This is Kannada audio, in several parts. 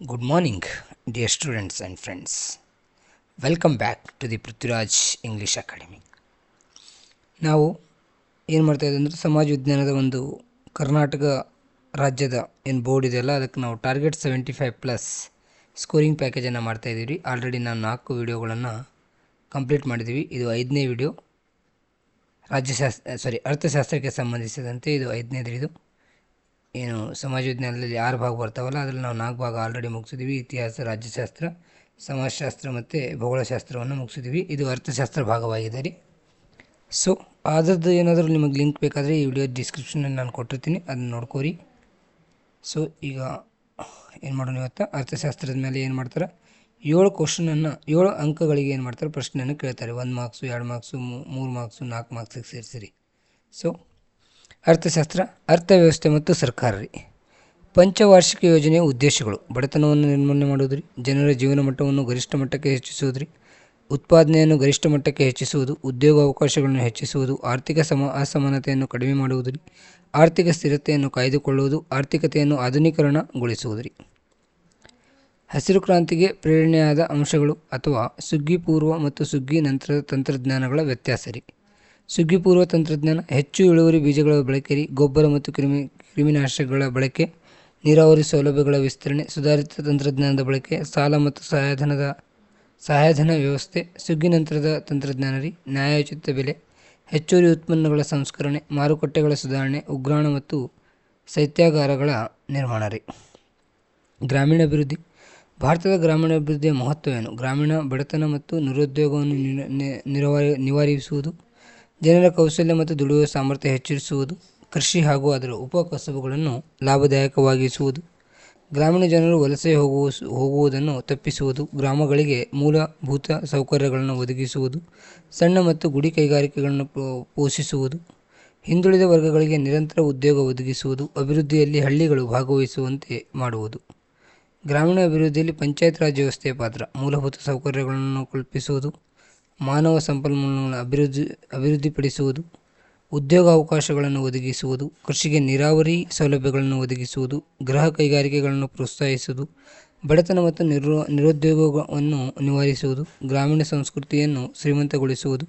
Good morning, dear students and friends. Welcome back to the Prithviraj English academy ನಾವು ಏನು ಮಾಡ್ತಾ ಇದ್ದೀವಿ ಅಂದರೆ ಸಮಾಜ ವಿಜ್ಞಾನದ ಒಂದು ಕರ್ನಾಟಕ ರಾಜ್ಯದ ಏನು ಬೋರ್ಡ್ ಇದೆಯಲ್ಲ ಅದಕ್ಕೆ ನಾವು target seventy five plus scoring ಪ್ಯಾಕೇಜನ್ನು ಮಾಡ್ತಾಯಿದ್ದೀವಿ ಆಲ್ರೆಡಿ ನಾವು ನಾಲ್ಕು ವಿಡಿಯೋಗಳನ್ನು ಕಂಪ್ಲೀಟ್ ಮಾಡಿದ್ದೀವಿ. ಇದು ಐದನೇ ವಿಡಿಯೋ ರಾಜ್ಯಶಾಸ್ತ್ರ ಸಾರಿ ಅರ್ಥಶಾಸ್ತ್ರಕ್ಕೆ ಸಂಬಂಧಿಸಿದಂತೆ ಇದು ಐದನೇದು ಇದು ಏನು ಸಮಾಜ ವಿಜ್ಞಾನದಲ್ಲಿ ಆರು ಭಾಗ ಬರ್ತಾವಲ್ಲ, ಅದರಲ್ಲಿ ನಾವು ನಾಲ್ಕು ಭಾಗ ಆಲ್ರೆಡಿ ಮುಗಿಸಿದ್ದೀವಿ ಇತಿಹಾಸ, ರಾಜ್ಯಶಾಸ್ತ್ರ, ಸಮಾಜಶಾಸ್ತ್ರ ಮತ್ತು ಭೌಗೋಳಶಾಸ್ತ್ರವನ್ನು ಮುಗಿಸಿದ್ದೀವಿ ಇದು ಅರ್ಥಶಾಸ್ತ್ರ ಭಾಗವಾಗಿದೆ ರೀ. ಸೊ ಅದರದ್ದು ಏನಾದರೂ ನಿಮಗೆ ಲಿಂಕ್ ಬೇಕಾದರೆ ಈ ವಿಡಿಯೋ ಡಿಸ್ಕ್ರಿಪ್ಷನಲ್ಲಿ ನಾನು ಕೊಟ್ಟಿರ್ತೀನಿ. ಅದನ್ನ ನೋಡ್ಕೋರಿ ಸೊ ಈಗ ಏನು ಮಾಡೋಣ ಇವತ್ತು? ಅರ್ಥಶಾಸ್ತ್ರದ ಮೇಲೆ ಏನು ಮಾಡ್ತಾರೆ? ಏಳು ಕ್ವಶನನ್ನು ಏಳು ಅಂಕಗಳಿಗೆ ಏನು ಮಾಡ್ತಾರೆ? ಪ್ರಶ್ನೆಯನ್ನು ಕೇಳ್ತಾರೆ. ಒಂದು ಮಾರ್ಕ್ಸು ಎರಡು ಮಾರ್ಕ್ಸು ಮೂರು ಮಾರ್ಕ್ಸು ನಾಲ್ಕು ಮಾರ್ಕ್ಸಿಗೆ ಸೇರಿಸಿರಿ. ಸೊ ಅರ್ಥಶಾಸ್ತ್ರ, ಅರ್ಥವ್ಯವಸ್ಥೆ ಮತ್ತು ಸರ್ಕಾರ ರೀ ಪಂಚವಾರ್ಷಿಕ ಯೋಜನೆಯ ಉದ್ದೇಶಗಳು. ಬಡತನವನ್ನು ನಿರ್ಮೂಲನೆ ಮಾಡುವುದು ರೀ ಜನರ ಜೀವನ ಮಟ್ಟವನ್ನು ಗರಿಷ್ಠ ಮಟ್ಟಕ್ಕೆ ಹೆಚ್ಚಿಸುವುದು ರೀ ಉತ್ಪಾದನೆಯನ್ನು ಗರಿಷ್ಠ ಮಟ್ಟಕ್ಕೆ ಹೆಚ್ಚಿಸುವುದು. ಉದ್ಯೋಗ ಅವಕಾಶಗಳನ್ನು ಹೆಚ್ಚಿಸುವುದು. ಆರ್ಥಿಕ ಸಮ, ಅಸಮಾನತೆಯನ್ನು ಕಡಿಮೆ ಮಾಡುವುದು ರೀ ಆರ್ಥಿಕ ಸ್ಥಿರತೆಯನ್ನು ಕಾಯ್ದುಕೊಳ್ಳುವುದು. ಆರ್ಥಿಕತೆಯನ್ನು ಆಧುನೀಕರಣಗೊಳಿಸುವುದು ರೀ ಹಸಿರು ಕ್ರಾಂತಿಗೆ ಪ್ರೇರಣೆಯಾದ ಅಂಶಗಳು ಅಥವಾ ಸುಗ್ಗಿ ಪೂರ್ವ ಮತ್ತು ಸುಗ್ಗಿ ನಂತರದ ತಂತ್ರಜ್ಞಾನಗಳ ವ್ಯತ್ಯಾಸ ರೀ. ಸುಗ್ಗಿ ಪೂರ್ವ ತಂತ್ರಜ್ಞಾನ, ಹೆಚ್ಚು ಇಳುವರಿ ಬೀಜಗಳ ಬಳಕೆರಿ, ಗೊಬ್ಬರ ಮತ್ತು ಕ್ರಿಮಿ, ಕ್ರಿಮಿನಾಶಕಗಳ ಬಳಕೆ, ನೀರಾವರಿ ಸೌಲಭ್ಯಗಳ ವಿಸ್ತರಣೆ, ಸುಧಾರಿತ ತಂತ್ರಜ್ಞಾನದ ಬಳಕೆ, ಸಾಲ ಮತ್ತು ಸಹಾಯಧನದ, ಸಹಾಯಧನ ವ್ಯವಸ್ಥೆ, ಸುಗ್ಗಿ ನಂತರದ ತಂತ್ರಜ್ಞಾನ ರೀ ನ್ಯಾಯೋಚಿತ ಬೆಲೆ, ಹೆಚ್ಚುವರಿ ಉತ್ಪನ್ನಗಳ ಸಂಸ್ಕರಣೆ, ಮಾರುಕಟ್ಟೆಗಳ ಸುಧಾರಣೆ, ಉಗ್ರಾಣ ಮತ್ತು ಶೈತ್ಯಾಗಾರಗಳ ನಿರ್ಮಾಣ ರೀ ಗ್ರಾಮೀಣಾಭಿವೃದ್ಧಿ. ಭಾರತದ ಗ್ರಾಮೀಣಾಭಿವೃದ್ಧಿಯ ಮಹತ್ವವೇನು? ಗ್ರಾಮೀಣ ಬಡತನ ಮತ್ತು ನಿರುದ್ಯೋಗವನ್ನು ನಿವಾರಿ ನಿವಾರಿಸುವುದು. ಜನರ ಕೌಶಲ್ಯ ಮತ್ತು ದುಡಿಯುವ ಸಾಮರ್ಥ್ಯ ಹೆಚ್ಚಿಸುವುದು, ಕೃಷಿ ಹಾಗೂ ಅದರ ಉಪಕಸಬುಗಳನ್ನು ಲಾಭದಾಯಕವಾಗಿಸುವುದು. ಗ್ರಾಮೀಣ ಜನರು ವಲಸೆ ಹೋಗುವ ಹೋಗುವುದನ್ನು ತಪ್ಪಿಸುವುದು, ಗ್ರಾಮಗಳಿಗೆ ಮೂಲಭೂತ ಸೌಕರ್ಯಗಳನ್ನು ಒದಗಿಸುವುದು, ಸಣ್ಣ ಮತ್ತು ಗುಡಿ ಕೈಗಾರಿಕೆಗಳನ್ನು ಪೋಷಿಸುವುದು. ಹಿಂದುಳಿದ ವರ್ಗಗಳಿಗೆ ನಿರಂತರ ಉದ್ಯೋಗ ಒದಗಿಸುವುದು, ಅಭಿವೃದ್ಧಿಯಲ್ಲಿ ಹಳ್ಳಿಗಳು ಭಾಗವಹಿಸುವಂತೆ ಮಾಡುವುದು. ಗ್ರಾಮೀಣ ಅಭಿವೃದ್ಧಿಯಲ್ಲಿ ಪಂಚಾಯತ್ ರಾಜ್ ವ್ಯವಸ್ಥೆಯ ಪಾತ್ರ, ಮೂಲಭೂತ ಸೌಕರ್ಯಗಳನ್ನು ಕಲ್ಪಿಸುವುದು. ಮಾನವ ಸಂಪನ್ಮೂಲಗಳನ್ನು ಅಭಿವೃದ್ಧಿ, ಅಭಿವೃದ್ಧಿಪಡಿಸುವುದು ಉದ್ಯೋಗ ಅವಕಾಶಗಳನ್ನು ಒದಗಿಸುವುದು, ಕೃಷಿಗೆ ನೀರಾವರಿ ಸೌಲಭ್ಯಗಳನ್ನು ಒದಗಿಸುವುದು, ಗೃಹ ಕೈಗಾರಿಕೆಗಳನ್ನು ಪ್ರೋತ್ಸಾಹಿಸುವುದು, ಬಡತನ ಮತ್ತು ನಿರು ನಿರುದ್ಯೋಗವನ್ನು ನಿವಾರಿಸುವುದು, ಗ್ರಾಮೀಣ ಸಂಸ್ಕೃತಿಯನ್ನು ಶ್ರೀಮಂತಗೊಳಿಸುವುದು,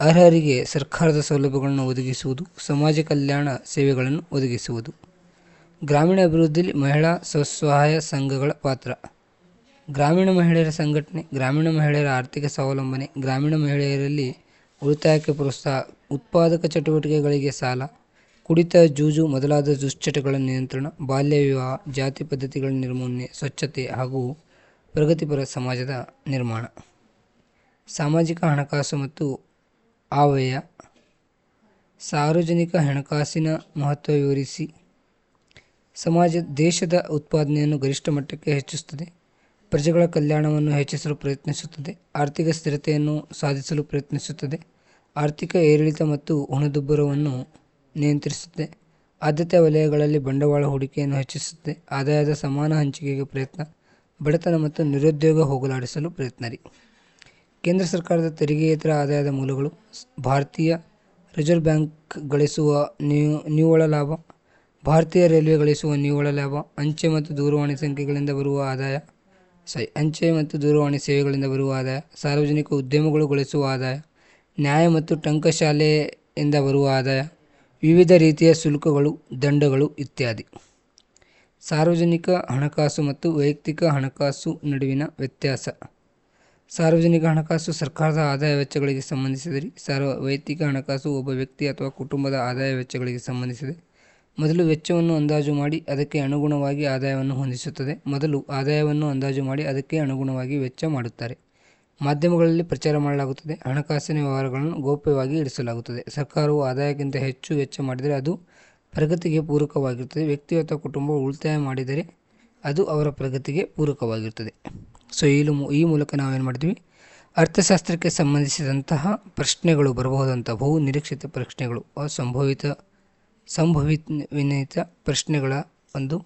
ಅರ್ಹರಿಗೆ ಸರ್ಕಾರದ ಸೌಲಭ್ಯಗಳನ್ನು ಒದಗಿಸುವುದು, ಸಮಾಜ ಕಲ್ಯಾಣ ಸೇವೆಗಳನ್ನು ಒದಗಿಸುವುದು. ಗ್ರಾಮೀಣ ಅಭಿವೃದ್ಧಿಯಲ್ಲಿ ಮಹಿಳಾ ಸ್ವಸಹಾಯ ಸಂಘಗಳ ಪಾತ್ರ. ಗ್ರಾಮೀಣ ಮಹಿಳೆಯರ ಸಂಘಟನೆ, ಗ್ರಾಮೀಣ ಮಹಿಳೆಯರ ಆರ್ಥಿಕ ಸ್ವಾವಲಂಬನೆ, ಗ್ರಾಮೀಣ ಮಹಿಳೆಯರಲ್ಲಿ ಉಳಿತಾಯಕ್ಕೆ ಪ್ರೋತ್ಸಾಹ, ಉತ್ಪಾದಕ ಚಟುವಟಿಕೆಗಳಿಗೆ ಸಾಲ, ಕುಡಿತ ಜೂಜು ಮೊದಲಾದ ದುಶ್ಚಟಗಳ ನಿಯಂತ್ರಣ, ಬಾಲ್ಯ ವಿವಾಹ, ಜಾತಿ ಪದ್ಧತಿಗಳ ನಿರ್ಮೂಲನೆ, ಸ್ವಚ್ಛತೆ ಹಾಗೂ ಪ್ರಗತಿಪರ ಸಮಾಜದ ನಿರ್ಮಾಣ. ಸಾಮಾಜಿಕ ಹಣಕಾಸು ಮತ್ತು ಆವಯ, ಸಾರ್ವಜನಿಕ ಹಣಕಾಸಿನ ಮಹತ್ವ ವಿವರಿಸಿ. ಸಮಾಜ, ದೇಶದ ಉತ್ಪಾದನೆಯನ್ನು ಗರಿಷ್ಠ ಮಟ್ಟಕ್ಕೆ ಹೆಚ್ಚಿಸುತ್ತದೆ. ಪ್ರಜೆಗಳ ಕಲ್ಯಾಣವನ್ನು ಹೆಚ್ಚಿಸಲು ಪ್ರಯತ್ನಿಸುತ್ತದೆ. ಆರ್ಥಿಕ ಸ್ಥಿರತೆಯನ್ನು ಸಾಧಿಸಲು ಪ್ರಯತ್ನಿಸುತ್ತದೆ. ಆರ್ಥಿಕ ಏರಿಳಿತ ಮತ್ತು ಹಣದುಬ್ಬರವನ್ನು ನಿಯಂತ್ರಿಸುತ್ತದೆ. ಆದ್ಯತೆ ವಲಯಗಳಲ್ಲಿ ಬಂಡವಾಳ ಹೂಡಿಕೆಯನ್ನು ಹೆಚ್ಚಿಸುತ್ತದೆ. ಆದಾಯದ ಸಮಾನ ಹಂಚಿಕೆಗೆ ಪ್ರಯತ್ನ, ಬಡತನ ಮತ್ತು ನಿರುದ್ಯೋಗ ಹೋಗಲಾಡಿಸಲು ಪ್ರಯತ್ನ ರೀ. ಕೇಂದ್ರ ಸರ್ಕಾರದ ತೆರಿಗೆಯೇತರ ಆದಾಯದ ಮೂಲಗಳು ಭಾರತೀಯ ರಿಸರ್ವ್ ಬ್ಯಾಂಕ್ ಗಳಿಸುವ ನಿವ್ವಳ ಲಾಭ, ಭಾರತೀಯ ರೈಲ್ವೆ ಗಳಿಸುವ ನಿವ್ವಳ ಲಾಭ, ಅಂಚೆ ಮತ್ತು ದೂರವಾಣಿ ಸಂಖ್ಯೆಗಳಿಂದ ಬರುವ ಆದಾಯ ಅಂಚೆ ಮತ್ತು ದೂರವಾಣಿ ಸೇವೆಗಳಿಂದ ಬರುವ ಆದಾಯ ಸಾರ್ವಜನಿಕ ಉದ್ಯಮಗಳು ಗಳಿಸುವ ಆದಾಯ ನ್ಯಾಯ ಮತ್ತು ಟಂಕಶಾಲೆಯಿಂದ ಬರುವ ಆದಾಯ ವಿವಿಧ ರೀತಿಯ ಶುಲ್ಕಗಳು, ದಂಡಗಳು ಇತ್ಯಾದಿ. ಸಾರ್ವಜನಿಕ ಹಣಕಾಸು ಮತ್ತು ವೈಯಕ್ತಿಕ ಹಣಕಾಸು ನಡುವಿನ ವ್ಯತ್ಯಾಸ. ಸಾರ್ವಜನಿಕ ಹಣಕಾಸು ಸರ್ಕಾರದ ಆದಾಯ ವೆಚ್ಚಗಳಿಗೆ ಸಂಬಂಧಿಸಿದರೆ ಸಾರ್ವ ವೈಯಕ್ತಿಕ ಹಣಕಾಸು ಒಬ್ಬ ವ್ಯಕ್ತಿ ಅಥವಾ ಕುಟುಂಬದ ಆದಾಯ ವೆಚ್ಚಗಳಿಗೆ ಸಂಬಂಧಿಸಿದೆ ಮೊದಲು ವೆಚ್ಚವನ್ನು ಅಂದಾಜು ಮಾಡಿ ಅದಕ್ಕೆ ಅನುಗುಣವಾಗಿ ಆದಾಯವನ್ನು ಹೊಂದಿಸುತ್ತದೆ. ಮೊದಲು ಆದಾಯವನ್ನು ಅಂದಾಜು ಮಾಡಿ ಅದಕ್ಕೆ ಅನುಗುಣವಾಗಿ ವೆಚ್ಚ ಮಾಡುತ್ತಾರೆ. ಮಾಧ್ಯಮಗಳಲ್ಲಿ ಪ್ರಚಾರ ಮಾಡಲಾಗುತ್ತದೆ. ಹಣಕಾಸಿನ ವ್ಯವಹಾರಗಳನ್ನು ಗೌಪ್ಯವಾಗಿ ಇರಿಸಲಾಗುತ್ತದೆ. ಸರ್ಕಾರವು ಆದಾಯಕ್ಕಿಂತ ಹೆಚ್ಚು ವೆಚ್ಚ ಮಾಡಿದರೆ ಅದು ಪ್ರಗತಿಗೆ ಪೂರಕವಾಗಿರುತ್ತದೆ. ವ್ಯಕ್ತಿ ಅಥವಾ ಕುಟುಂಬ ಉಳಿತಾಯ ಮಾಡಿದರೆ ಅದು ಅವರ ಪ್ರಗತಿಗೆ ಪೂರಕವಾಗಿರುತ್ತದೆ. ಸೊ, ಈ ಈ ಮೂಲಕ ನಾವೇನು ಮಾಡ್ತೀವಿ? ಅರ್ಥಶಾಸ್ತ್ರಕ್ಕೆ ಸಂಬಂಧಿಸಿದಂತಹ ಪ್ರಶ್ನೆಗಳು ಬರಬಹುದಂಥ ಬಹು ನಿರೀಕ್ಷಿತ ಪ್ರಶ್ನೆಗಳು ಸಂಭವಿತ ಸಂಭವಿತ ಪ್ರಶ್ನೆಗಳ ಒಂದು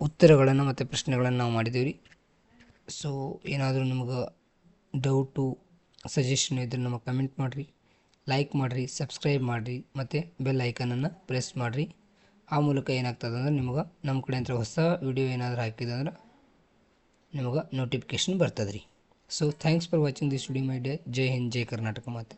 ಉತ್ತರಗಳನ್ನು ಮತ್ತು ಪ್ರಶ್ನೆಗಳನ್ನು ನಾವು ಮಾಡಿದ್ದೀವಿ. ರೀ ಸೊ ಏನಾದರೂ ನಿಮ್ಗೆ ಡೌಟು ಸಜೆಷನ್ ಇದ್ದರೆ ನಮಗೆ ಕಮೆಂಟ್ ಮಾಡಿರಿ ಲೈಕ್ ಮಾಡಿರಿ ಸಬ್ಸ್ಕ್ರೈಬ್ ಮಾಡಿರಿ, ಮತ್ತು ಬೆಲ್ ಐಕನನ್ನು ಪ್ರೆಸ್ ಮಾಡಿರಿ. ಆ ಮೂಲಕ ಏನಾಗ್ತದೆ ಅಂದ್ರೆ ನಿಮ್ಗೆ ನಮ್ಮ ಕಡೆ ಅಂತ ಹೊಸ ವಿಡಿಯೋ ಏನಾದರೂ ಹಾಕಿದೆ ಅಂದ್ರೆ ನಿಮಗೆ ನೋಟಿಫಿಕೇಶನ್ ಬರ್ತದೆ ರೀ so thanks for watching this video my day ಜೈ ಹಿಂದ್ ಜೈ ಕರ್ನಾಟಕ ಮಾತೆ.